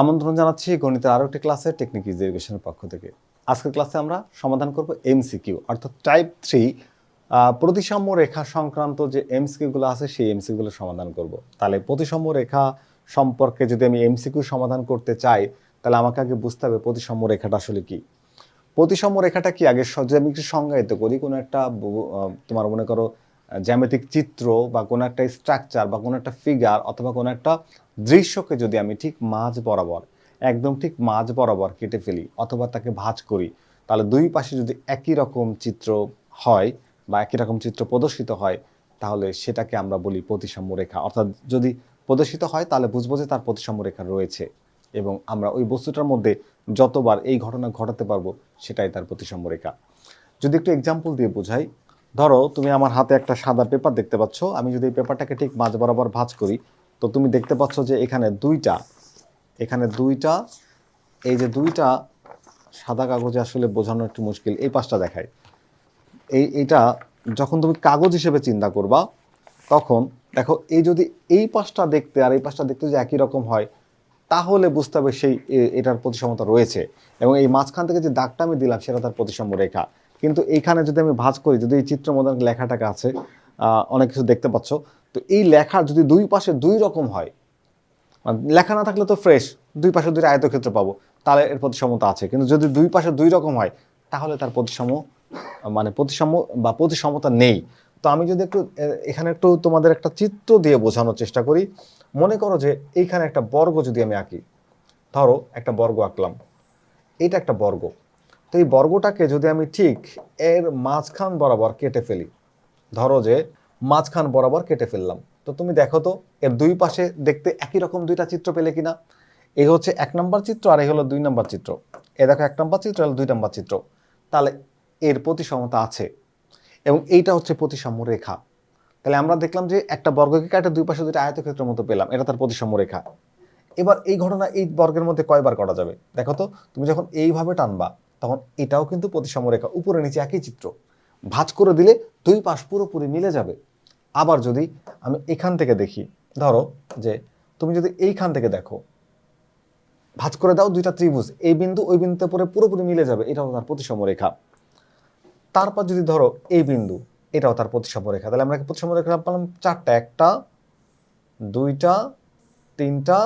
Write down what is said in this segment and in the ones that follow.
আমন্ত্রণ জানাচ্ছি গণিতের আরও একটি ক্লাসে টেকনিক ইজ এডুকেশনের পক্ষ থেকে। আজকের ক্লাসে আমরা সমাধান করব এমসিকিউ অর্থাৎ টাইপ থ্রি প্রতিসাম্য রেখা সংক্রান্ত যে এমসিকিউগুলো আছে, সেই এমসিকিউগুলো সমাধান করব। তাহলে প্রতিসাম্য রেখা সম্পর্কে যদি আমি এমসিকিউ সমাধান করতে চাই, তাহলে আমাকে আগে বুঝতে হবে প্রতিসাম্য রেখাটা আসলে কি। প্রতিসাম্য রেখাটা কি? আগে যদি আমি একটু সংজ্ঞায়িত করি, কোনো একটা তোমার মনে করো জ্যামিতিক চিত্র বা কোনো একটা স্ট্রাকচার বা কোনো একটা ফিগার অথবা কোনো একটা দৃশ্যকে যদি আমি ঠিক মাঝ বরাবর, একদম ঠিক মাঝ বরাবর কেটে ফেলি অথবা তাকে ভাঁজ করি, তাহলে দুই পাশে যদি একই রকম চিত্র হয় বা একই রকম চিত্র প্রদর্শিত হয়, তাহলে সেটাকে আমরা বলি প্রতিসাম্য রেখা। অর্থাৎ যদি প্রদর্শিত হয়, তাহলে বুঝব যে তার প্রতিসাম্য রেখা রয়েছে এবং আমরা ওই বস্তুটার মধ্যে যতবার এই ঘটনা ঘটাতে পারব, সেটাই তার প্রতিসাম্য রেখা। যদি একটু এক্সাম্পল দিয়ে বোঝাই ধরো, তুমি আমার হাতে একটা সাদা পেপার দেখতে পাচ্ছ, আমি যদি এই পেপারটাকে ঠিক মাঝ বরাবর ভাঁজ করি, তো তুমি দেখতে পাচ্ছ যে এখানে দুইটা এখানে দুইটা, এই যে দুইটা সাদা কাগজে আসলে বোঝানো একটু মুশকিল, এই পাশটা দেখায় এই এটা যখন তুমি কাগজ হিসেবে চিন্তা করবা, তখন দেখো, এই যদি এই পাশটা দেখতে আর এই পাশটা দেখতে যদি একই রকম হয়, তাহলে বুঝতে হবে সেই এটার প্রতিসমতা রয়েছে। এবং এই মাঝখান থেকে যে দাগটা আমি দিলাম, সেটা তার প্রতিসম রেখা। কিন্তু এইখানে যদি আমি ভাজ করি, যদি এই চিত্র মধ্যে লেখাটাকে আছে অনেক কিছু দেখতে পাচ্ছ, তো এই লেখা যদি দুই পাশে দুই রকম হয় মানে লেখা না থাকলে তো ফ্রেশ দুই পাশে দুই আয়তক্ষেত্র পাবো, তাহলে এর প্রতিসমতা আছে। কিন্তু যদি দুই পাশে দুই রকম হয়, তাহলে তার প্রতিসম মানে প্রতিসম বা প্রতিসমতা নেই। তো আমি যদি একটু এখানে একটু তোমাদের একটা চিত্র দিয়ে বোঝানোর চেষ্টা করি। মনে করো যে এইখানে একটা বর্গ যদি আমি আঁকি, ধরো একটা বর্গ আঁকলাম, এটা একটা বর্গ। তো এই বর্গটাকে যদি আমি ঠিক এর মাঝখান বরাবর কেটে ফেলি, ধরো যে মাঝখান বরাবর কেটে ফেললাম, তো তুমি দেখো তো এর দুই পাশে দেখতে একই রকম দুইটা চিত্র পেলে কিনা? এই হচ্ছে এক নম্বর চিত্র আর এই হলো দুই নম্বর চিত্র। এ দেখো এক নম্বর চিত্র হলো দুই নম্বর চিত্র। তাহলে এর প্রতিসমতা আছে এবং এইটা হচ্ছে প্রতিসাম্য রেখা। তাহলে আমরা দেখলাম যে একটা বর্গকে কাটে দুই পাশে দুইটা আয়তক্ষেত্রের মতো পেলাম, এটা তার প্রতিসাম্য রেখা। এবার এই ঘটনা এই বর্গের মধ্যে কয়বার করা যাবে? দেখো তো, তুমি যখন এইভাবে টানবা তখন এটাও কিন্তু প্রতিসাম্য রেখা উপরে নিচে একই চিত্র। ভাঁজ করে দিলে দুই পাশ পুরোপুরি মিলে যাবে। আবার যদি আমি এখান থেকে দেখি, ধরো যে তুমি যদি এইখান থেকে দেখো, ভাঁজ করে দাও দুইটা ত্রিভুজ, এই বিন্দু ওই বিন্দুতে পরে পুরোপুরি মিলে যাবে, এটাও তার প্রতিসম রেখা তারপর যদি ধরো এই বিন্দু, এটাও তার প্রতিসম রেখা তাহলে আমরা প্রতিসম রেখা পেলাম? চারটা, একটা, দুইটা, তিনটা,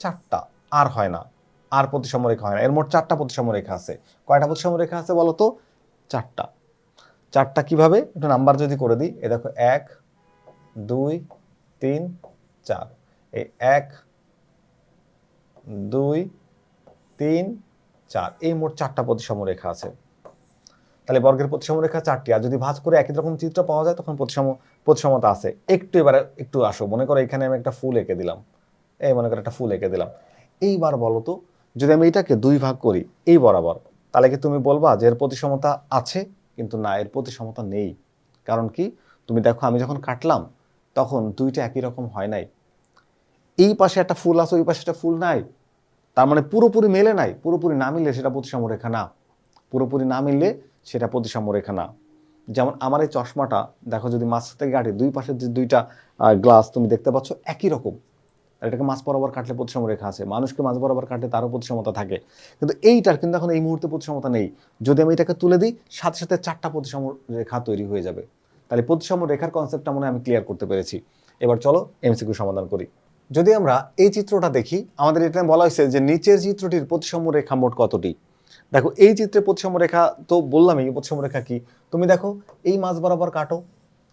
চারটা। আর হয় না। আর প্রতিসম রেখা হয় না। এর মোট চারটা প্রতিসম রেখা আছে। কয়টা প্রতিসম রেখা আছে বলো তো? চারটা। চারটা কীভাবে? একটু নাম্বার যদি করে দিই। এ দেখো, এক, দুই, তিন, চার। এই এক, দুই, তিন, চার। এই মোট চারটা প্রতিসম রেখা আছে। তাহলে বর্গের প্রতিসম রেখা চারটি। আর যদি ভাঁজ করে একই রকম চিত্র পাওয়া যায়, তখন প্রতিসম, প্রতিসমতা আছে। একটু এবারে, একটু আসো। মনে করো এখানে আমি একটা ফুল এঁকে দিলাম। এই মনে করো একটা ফুল এঁকে দিলাম। এইবার বলো তো যদি আমি এটাকে দুই ভাগ করি, এই বরাবর, তাহলে কি তুমি বলবা যে এর প্রতিসমতা আছে কিন্তু না, এর প্রতিসমতা নেই? কারণ কি? তুমি দেখো, আমি যখন কাটলাম, তখন দুইটা একই রকম হয় নাই। এই পাশে একটা ফুল আছে, ওই পাশে একটা ফুল নাই। তার মানে পুরোপুরি মেলে নাই, পুরোপুরি না মিললে সেটা প্রতিসাম্য রেখা না। পুরোপুরি না মিললে সেটা প্রতিসাম্য রেখা না। যেমন আমার এই চশমাটা, দেখো যদি মাছ থেকে কাটে, দুই পাশের যে দুইটা গ্লাস তুমি দেখতে পাচ্ছ একই রকম। এটাকে মাছ বরাবর কাটলে প্রতিসম রেখা আছে, মানুষকে মাছ বরাবর কাটলে তারও প্রতিসমতা থাকে। কিন্তু এইটার কিন্তু এখন এই মুহূর্তে প্রতিসমতা নেই। যদি আমি এটাকে তুলে দিই, সাথে সাথে চারটা প্রতিসম রেখা তৈরি হয়ে যাবে। তাহলে প্রতিসম রেখার কনসেপ্টটা মনে আমি ক্লিয়ার করতে পেরেছি। এবার চলো এমসিকিউ সমাধান করি। যদি আমরা এই চিত্রটা দেখি, আমাদের এখানে বলা হয়েছে যে নিচের চিত্রটির প্রতিসম রেখা মোট কতটি? দেখো, এই চিত্রে প্রতিসম রেখা তো বললামই, প্রতিসম রেখা কি? তুমি দেখো, এই মাছ বরাবর কাটো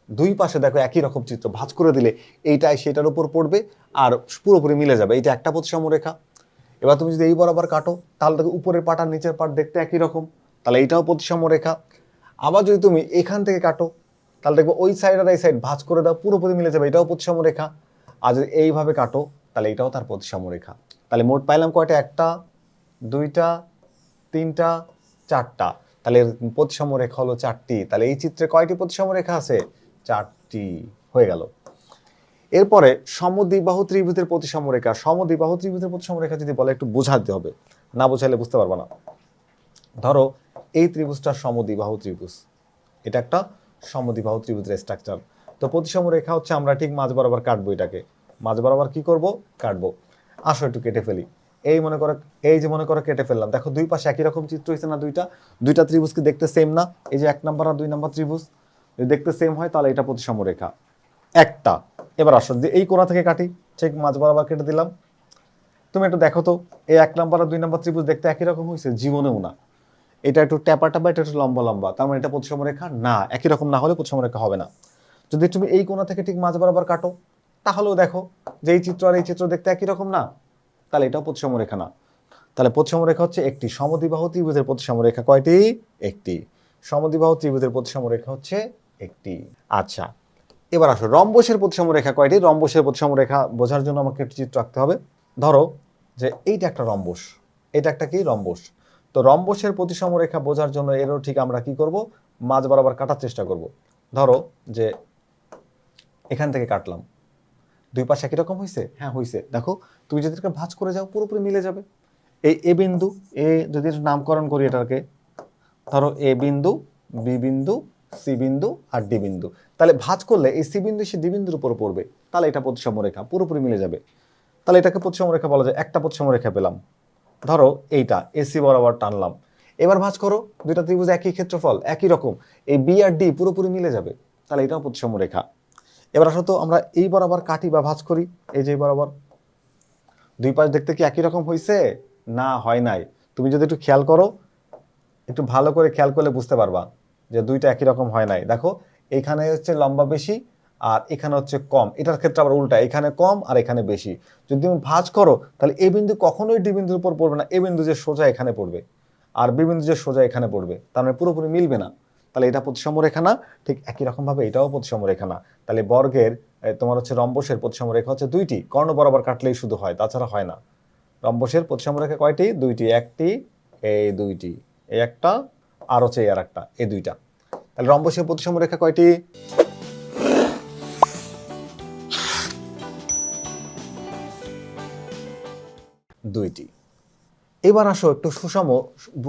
দুই পাশে দেখো একই রকম চিত্র, ভাঁজ করে দিলে এইটাই সেটার উপর পড়বে আর পুরোপুরি মিলে যাবে। এইটা একটা প্রতিসম রেখা এবার তুমি যদি এই বরাবর কাটো, তাহলে দেখো উপরের পাট আর নিচের পাট দেখতে একই রকম। তাহলে এইটাও প্রতিসম রেখা আবার যদি তুমি এখান থেকে কাটো, তাহলে দেখব ওই সাইড আর এই সাইড ভাঁজ করে দাও, পুরোপুরি মিলে যাবে। এটাও প্রতিসম রেখা আর যদি এইভাবে কাটো, তাহলে এটাও তার প্রতিসম রেখা তাহলে মোট পাইলাম কয়টা? একটা, দুইটা, তিনটা, চারটা। তাহলে প্রতিসম রেখা হলো চারটি। তাহলে এই চিত্রে কয়টি প্রতিসম রেখা আছে? চারটি হয়ে গেল। এরপরে সমদ্বিবাহু ত্রিভুজের প্রতিসম রেখা সমদ্বিবাহু ত্রিভুজের প্রতিসম রেখা যদি বলে একটু বোঝাতে হবে, না বোঝালে বুঝতে পারব না। ধরো, এই ত্রিভুজটা সমদ্বিবাহু ত্রিভুজ, এটা একটা সমদ্বিবাহু ত্রিভুজের স্ট্রাকচার তো প্রতিসম রেখা হচ্ছে আমরা ঠিক মাঝ বরাবর কাটবো এটাকে। মাঝ বরাবর কি করব? কাটবো। আসো একটু কেটে ফেলি। এই মনে করো, এই যে মনে করো কেটে ফেললাম, দেখো দুই পাশে একই রকম চিত্র হয়েছে না দুইটা? দুইটা ত্রিভুজ কি দেখতে সেম না? এই যে এক নাম্বার আর দুই নাম্বার ত্রিভুজ। যদি দেখতে সেম হয়, তাহলে এটা প্রতিসম রেখা। একটা। এবার আসো যে এই কোণা থেকে কাটি, ঠিক মাঝ বরাবর কেটে দিলাম। তুমি একটু দেখো তো, এই এক নাম্বার আর দুই নাম্বার ত্রিভুজ দেখতে একই রকম হয়েছে? জীবনেও না। এটা একটু ট্যাপা ট্যাপা, এটা একটু লম্বা লম্বা। তার মানে এটা প্রতিসম রেখা? না, একই রকম না হলে প্রতিসম রেখা হবে না। যদি তুমি এই কোণা থেকে ঠিক মাঝ বরাবর কাটো, তাহলেও দেখো যে এই চিত্র আর এই চিত্র দেখতে একই রকম না, তাহলে এটাও প্রতিসম রেখা না। তাহলে প্রতিসম রেখা হচ্ছে একটি। সমদিবাহ ত্রিভুজের প্রতিসম রেখা কয়টি? একটি। সমদিবাহ ত্রিভুজের প্রতিসম রেখা হচ্ছে একটি আচ্ছা। এবার আসো, রম্বসের প্রতিসম রেখা কয়টি? রম্বসের প্রতিসম রেখা বোঝার জন্য আমাকে একটি চিত্র আঁকতে হবে। ধরো যে এইটা একটা রম্বস, এটা একটা কি রম্বস? তো রম্বসের প্রতিসম রেখা বোঝার জন্য এরও ঠিক আমরা কি করব? মাঝ বরাবর কাটার চেষ্টা করব। ধরো যে এখান থেকে কাটলাম। দুই পাশে একই রকম হয়েছে হ্যাঁ হয়েছে দেখো, তুমি যদি এটাকে ভাঁজ করে যাও, পুরোপুরি মিলে যাবে। এই এ বিন্দু, এ যদি নামকরণ করি এটাকে, ধরো এ বিন্দু, বি বিন্দু সি বিন্দু আর ডি বিন্দু। তাহলে ভাঁজ করলে এই সি বিন্দু সে ডি বিন্দুর উপর পড়বে। তাহলে এটা প্রতিসম রেখা পুরোপুরি মিলে যাবে। তাহলে এটাকে প্রতিসম রেখা বলা যায়। একটা প্রতিসম রেখা পেলাম। ধরো এইটা এসি বরাবর টানলাম। এবার ভাঁজ করো, দুইটা ত্রিভুজ একই ক্ষেত্রফল, একই রকম। এই বি আর ডি পুরোপুরি মিলে যাবে। তাহলে এটাও প্রতিসম রেখা। এবার আসো তো, আমরা এই বরাবর কাটি বা ভাঁজ করি। এই যে বরাবর। দুই পাশ দেখতে কি একই রকম হয়েছে না, হয় নাই। তুমি যদি একটু খেয়াল করো, একটু ভালো করে খেয়াল করলে বুঝতে পারবা। যে দুইটা একই রকম হয় নাই। দেখো, এখানে হচ্ছে লম্বা বেশি আর এখানে হচ্ছে কম। এটার ক্ষেত্রে আবার উল্টা, এখানে কম আর এখানে বেশি। যদি তুমি ভাঁজ করো, তাহলে এ বিন্দু কখনোই ডি বিন্দুর উপর পড়বে না। এ বিন্দু যে সোজা এখানে পড়বে আর বি বিন্দু যে সোজা এখানে পড়বে, তার মানে পুরোপুরি মিলবে না। তাহলে এটা প্রতিসম রেখা না, ঠিক একই রকমভাবে এটাও প্রতিসম রেখা না। তাহলে বর্গের তোমার হচ্ছে রম্বসের প্রতিসম রেখা হচ্ছে দুইটি। কর্ণ বরাবর কাটলেই শুধু হয়, তাছাড়া হয় না। রম্বসের প্রতিসম রেখা কয়টি? দুইটি। একটি, এই দুইটি। এই একটা আর এই আর একটা, এই দুইটা। তাহলে রম্বসের প্রতিসম রেখা কয়টি? দুইটি। এবার আসো একটু সুষম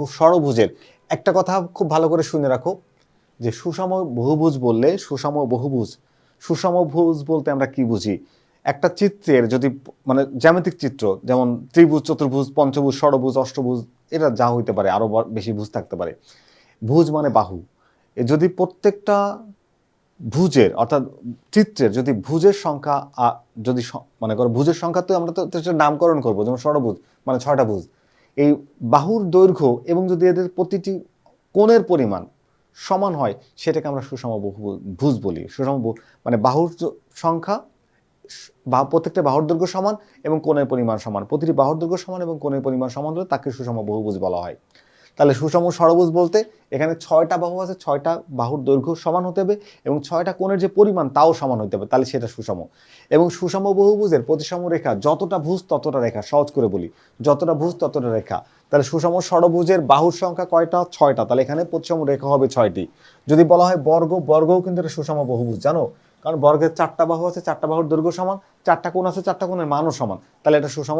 ষড়ভুজের একটা কথা খুব ভালো করে শুনে রাখো, যে সুষম বহুভুজ বললে সুষম বহুভুজ। সুষম ভুজ বলতে আমরা কি বুঝি? একটা চিত্রের যদি মানে জ্যামিতিক চিত্র, যেমন ত্রিভুজ, চতুর্ভুজ, পঞ্চভুজ, ষড়ভুজ, অষ্টভুজ, এটা যা হইতে পারে আরও ব- বেশি ভুজ থাকতে পারে। ভুজ মানে বাহু। যদি প্রত্যেকটা ভুজের, অর্থাৎ চিত্রের যদি ভুজের সংখ্যা যদি মনে করো ভুজের সংখ্যা তো আমরা তো সেটার নামকরণ করব, যেমন ষড়ভুজ মানে ছয়টা ভুজ। এই বাহুর দৈর্ঘ্য এবং যদি এদের প্রতিটি কোণের পরিমাণ সমান হয়, সেটাকে আমরা সুষম ভুজ বলি। সুষম মানে বাহুর সংখ্যা বা প্রত্যেকটা বাহুর দৈর্ঘ্য সমান এবং কোণের পরিমাণ সমান। প্রতিটি বাহুর দৈর্ঘ্য সমান এবং কোণের পরিমাণ সমান হলে তাকে সুষম বহুভুজ বলা হয়। তাহলে সুষম ষড়ভুজ বলতে এখানে ছয়টা বাহু আছে, ছয়টা বাহুর দৈর্ঘ্য সমান হতে হবে এবং ছয়টা কোণের যে পরিমাণ তাও সমান হতে হবে, তাহলে সেটা সুষম। এবং সুষম বহুভুজের প্রতিসম রেখা যতটা ভুজ ততটা রেখা, সহজ করে বলি, যতটা ভুজ ততটা রেখা। তাহলে সুষম ষড়ভুজের বাহুর সংখ্যা কয়টা? ছয়টা। তাহলে এখানে প্রতিসম রেখা হবে ছয়টি। যদি বলা হয় বর্গ, বর্গও কিন্তু এটা সুষম বহুভুজ, জানো? কারণ বর্গের চারটা বাহু আছে, চারটা বাহুর দৈর্ঘ্য সমান, চারটা কোণ আছে, চারটা কোণের মানও সমান। তাহলে এটা সুষম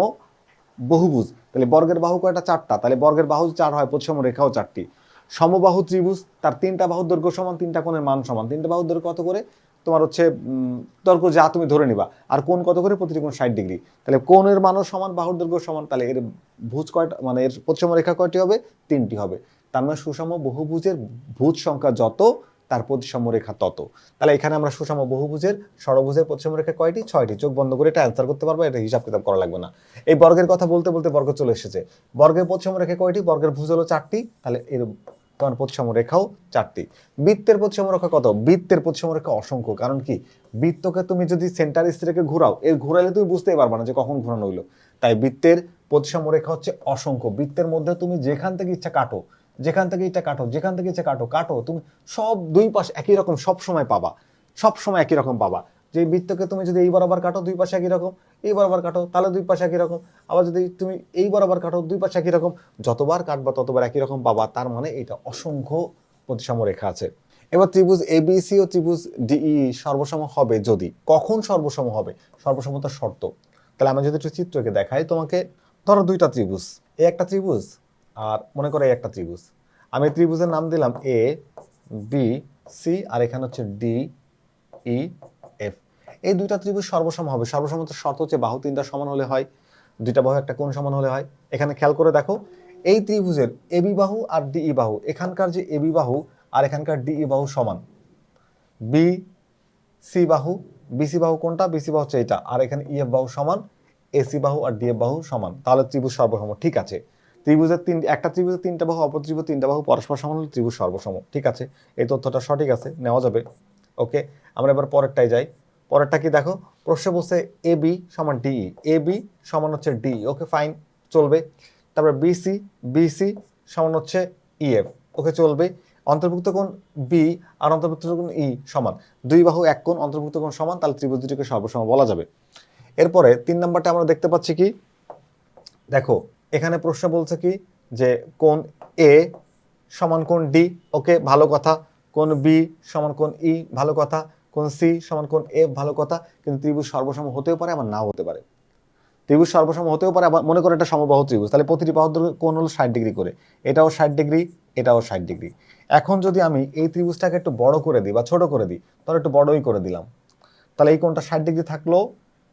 বহুভুজ, তাহলে বর্গের বাহু কয়টা? চারটা। তাহলে বর্গের বাহু চার হয় প্রতিসম রেখাও চারটি। সমবাহু ত্রিভুজ, তার তিনটা বাহুর দৈর্ঘ্য সমান, তিনটা কোণের মান সমান। তিনটা বাহুর দৈর্ঘ্য কত করে? তোমার হচ্ছে তর্ক যা তুমি ধরে নিবা। আর কোন কত করে? প্রতিটি কোণ ষাট ডিগ্রি। তাহলে কোণের মানও সমান, বাহুর দৈর্ঘ্য সমান, তাহলে এর ভুজ কয়টা মানে এর প্রতিসম রেখা কয়টি হবে? তিনটি হবে। তার মানে সুষম বহুভুজের ভুজ সংখ্যা যত তার প্রতিসম রেখা তত। তাহলে এখানে আমরা সুষম বহুভুজের ষড়ভুজের প্রতিসম রেখা কয়টি? ছয়টি। চোখ বন্ধ করে এটা অ্যান্সার করতে পারব, এটা হিসাব কিতাব করা লাগবে না। এই বর্গের কথা বলতে বলতে বর্গ চলে এসেছে। বর্গের প্রতিসম রেখা কয়টি? বর্গের ভুজ হলো চারটি। তাহলে এর তোমার প্রতিসম রেখাও চারটি। বৃত্তের প্রতিসম রেখা কত? বৃত্তের প্রতিসম রেখা অসংখ্য। কারণ কি? বৃত্তকে তুমি যদি সেন্টার রেখে ঘোরাও, এর ঘোরালে তুমি বুঝতেই পারবে না যে কখন ঘোরানো হইল। তাই বৃত্তের প্রতিসম রেখা হচ্ছে অসংখ্য। বৃত্তের মধ্যে তুমি যেখান থেকে ইচ্ছা কাটো যেখান থেকে এটা কাটো, যেখান থেকে এটা কাটো কাটো, তুমি সব দুই পাশ একই রকম সব সময় পাবা। সব সময় একই রকম পাবা। যে বৃত্তকে তুমি যদি এই বরাবর কাটো, দুই পাশে একই রকম, এই বরাবর কাটো, তাহলে দুই পাশে একই রকম। আবার যদি তুমি এই বরাবর কাটো, দুই পাশে একই রকম, যতবার কাটবা ততবার একই রকম পাবা। তার মানে এটা অসংখ্য প্রতিসম রেখা আছে। এবার ত্রিভুজ এবিসি ও ত্রিভুজ ডিই সর্বসম হবে যদি। কখন সর্বসম হবে? সর্বসমতার শর্ত। তাহলে আমি যদি একটু চিত্রকে দেখাই তোমাকে। ধরো দুইটা ত্রিভুজ। এই একটা ত্রিভুজ আর মনে করো একটা ত্রিভুজ। আমি ত্রিভুজের নাম দিলাম এ বি সি আর এখানে হচ্ছে ডি ই এফ এই দুইটা ত্রিভুজ সর্বসম হবে। সর্বসমতার শর্ত হচ্ছে বাহু তিনটা সমান হলে হয়, দুইটা বাহু একটা কোণ সমান হলে হয়। এখানে খেয়াল করে দেখো, এই ত্রিভুজের এবি বাহু আর ডিই বাহু, এখানকার যে এবি বাহু আর এখানকার ডিই বাহু সমান। বি সি বাহু বিসি বাহু কোনটা? বিসি বাহু হচ্ছে এটা। আর এখানে ইএফ বাহু সমান এসি বাহু আর ডিএফ বাহু সমান। তাহলে ত্রিভুজ সর্বসম। ঠিক আছে। ত্রিভুজের তিন একটা ত্রিভুজের তিনটা বাহু, অপর ত্রিভুজ তিনটা বাহু পরস্পর সমান হলে ত্রিভুজ সর্বসম ঠিক আছে? এই তথ্যটা সঠিক আছে? নেওয়া যাবে? ওকে? আমরা এবার পরেরটাই যাই। পরেরটা কি দেখো? প্রশ্ন বলছে এ বি সমান ডিই এ বি সমান হচ্ছে ডি। ওকে, ফাইন, চলবে। তারপরে বিসি বিসি সমান হচ্ছে ইএফ ওকে, চলবে। অন্তর্ভুক্ত কোণ বি আর অন্তর্ভুক্ত কোণ ই সমান। দুই বাহু এক কোণ, অন্তর্ভুক্ত কোণ সমান, তাহলে ত্রিভুজ দুটিকে সর্বসম বলা যাবে। এরপরে তিন নম্বরটা আমরা দেখতে পাচ্ছি কি? দেখো এখানে প্রশ্ন বলছে কি যে কোন এ সমান কোন ডি ওকে, ভালো কথা। কোন বি সমান কোন ই ভালো কথা। কোন সি সমান কোন এফ ভালো কথা। কিন্তু ত্রিভুজ সর্বসম হতেও পারে, আবার নাও হতে পারে। ত্রিভুজ সর্বসম হতেও পারে, আবার মনে করো এটা সমবাহু ত্রিভুজ। তাহলে প্রতিটি বাহুর কোণ হলো ষাট ডিগ্রি করে। এটাও ষাট ডিগ্রি, এটাও ষাট ডিগ্রি। এখন যদি আমি এই ত্রিভুজটাকে একটু বড় করে দিই বা ছোট করে দিই, তাহলে একটু বড়ই করে দিলাম। তাহলে এই কোণটা ষাট ডিগ্রি থাকল,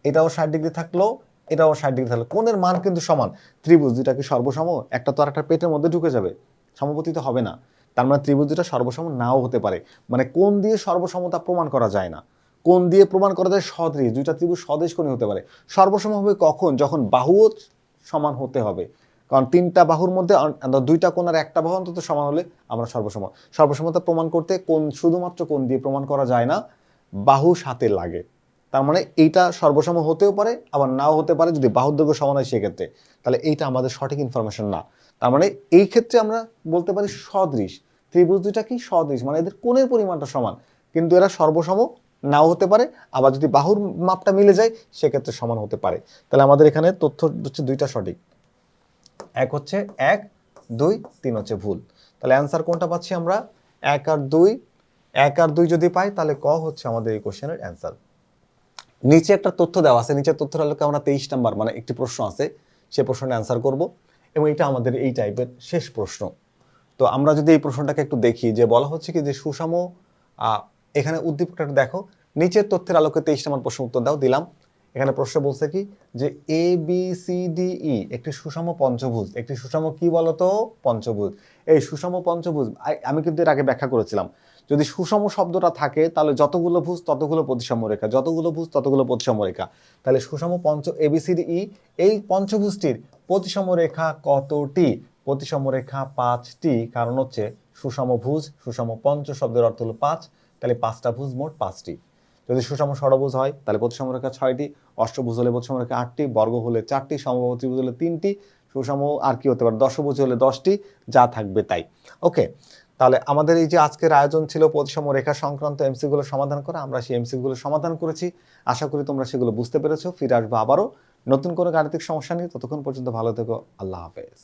এটাও ষাট ডিগ্রি থাকল এটাও ষাট ডিগ্রি থাকল কোণের মান কিন্তু সমান। ত্রিভুজ দুটা কি সর্বসম, একটা তো আর একটা পেটের মধ্যে ঢুকে যাবে। সমপতিত হবে না। তার মানে ত্রিভুজ দুটা সর্বসম নাও হতে পারে। মানে কোন দিয়ে সর্বসমতা প্রমাণ করা যায় না। কোন দিয়ে প্রমাণ করা যায় সদৃশ দুইটা ত্রিভুজ স্বদেশ কোণে হতে পারে। সর্বসম হবে কখন? যখন বাহুও সমান হতে হবে। কারণ তিনটা বাহুর মধ্যে দুইটা কোণ আর একটা বাহু অন্তত সমান হলে আমরা সর্বসম। সর্বসমতা প্রমাণ করতে কোন শুধুমাত্র কোন দিয়ে প্রমাণ করা যায় না। বাহু সাথে লাগে। তার মানে এইটা সর্বসম হতেও পারে, আবার নাও হতে পারে যদি বাহুর দৈর্ঘ্য সমান হয় সেক্ষেত্রে। তাহলে এইটা আমাদের সঠিক ইনফরমেশন না। তার মানে এই ক্ষেত্রে আমরা বলতে পারি সদৃশ। ত্রিভুজ দুইটা কি? সদৃশ। মানে এদের কোণের পরিমাণটা সমান। কিন্তু এরা সর্বসম নাও হতে পারে, আবার যদি বাহুর মাপটা মিলে যায়, সেক্ষেত্রে সমান হতে পারে। তাহলে আমাদের এখানে তথ্য হচ্ছে দুইটা সঠিক। এক হচ্ছে এক, দুই, তিন হচ্ছে ভুল। তাহলে অ্যান্সার কোনটা পাচ্ছি আমরা? এক আর দুই। এক আর দুই যদি পাই, তাহলে ক হচ্ছে আমাদের এই কোশ্চেনের অ্যান্সার নিচে একটা তথ্য দেওয়া আছে, নিচের তথ্যের আলোকে আমরা তেইশ নাম্বার মানে একটি প্রশ্ন আছে, সে প্রশ্নটা অ্যান্সার করব। এবং এটা আমাদের এই টাইপের শেষ প্রশ্ন। তো আমরা যদি এই প্রশ্নটাকে একটু দেখি, যে বলা হচ্ছে কি যে সুষম এখানে উদ্দীপকটা দেখো। নিচের তথ্যের আলোকে তেইশ নাম্বার প্রশ্ন উত্তর দাও, দিলাম। এখানে প্রশ্ন বলছে কি যে A B C D E একটি সুষম পঞ্চভুজ। একটি সুষম কি বলতো? পঞ্চভুজ। এই সুষম পঞ্চভুজ আমি কিন্তু এর আগে ব্যাখ্যা করেছিলাম। যদি সুষম শব্দটা থাকে, তাহলে যতগুলো ভুজ ততগুলো প্রতিসম রেখা। যতগুলো ভুজ ততগুলো প্রতিসম রেখা। তাহলে সুষম পঞ্চ এবিসিডি ই এই পঞ্চভুজটির প্রতিসম রেখা কতটি? প্রতিসম রেখা পাঁচটি। কারণ হচ্ছে সুষম ভুজ, সুষম পঞ্চ শব্দের অর্থ হলো পাঁচ। তাহলে পাঁচটা ভুজ মোট পাঁচটি। যদি সুষম ষড়ভুজ হয়, তাহলে প্রতিসম রেখা ছয়টি। অষ্টভুজ হলে প্রতিসম রেখা আটটি। বর্গ হলে চারটি। সমবাহু হলে তিনটি। সুষম আর কি হতে পারে? দশভুজ হলে দশটি। যা থাকবে তাই। ওকে তাহলে আমাদের এই যে আজকের আয়োজন ছিল প্রতিসম রেখা সংক্রান্ত এমসিগুলো সমাধান করা, আমরা সেই এমসিগুলো সমাধান করেছি। আশা করি তোমরা সেগুলো বুঝতে পেরেছ। ফিরে আসব আবারও। নতুন কোনো গাণিতিক সমস্যা নিয়ে ততক্ষণ পর্যন্ত ভালো থেকো। আল্লাহ হাফেজ।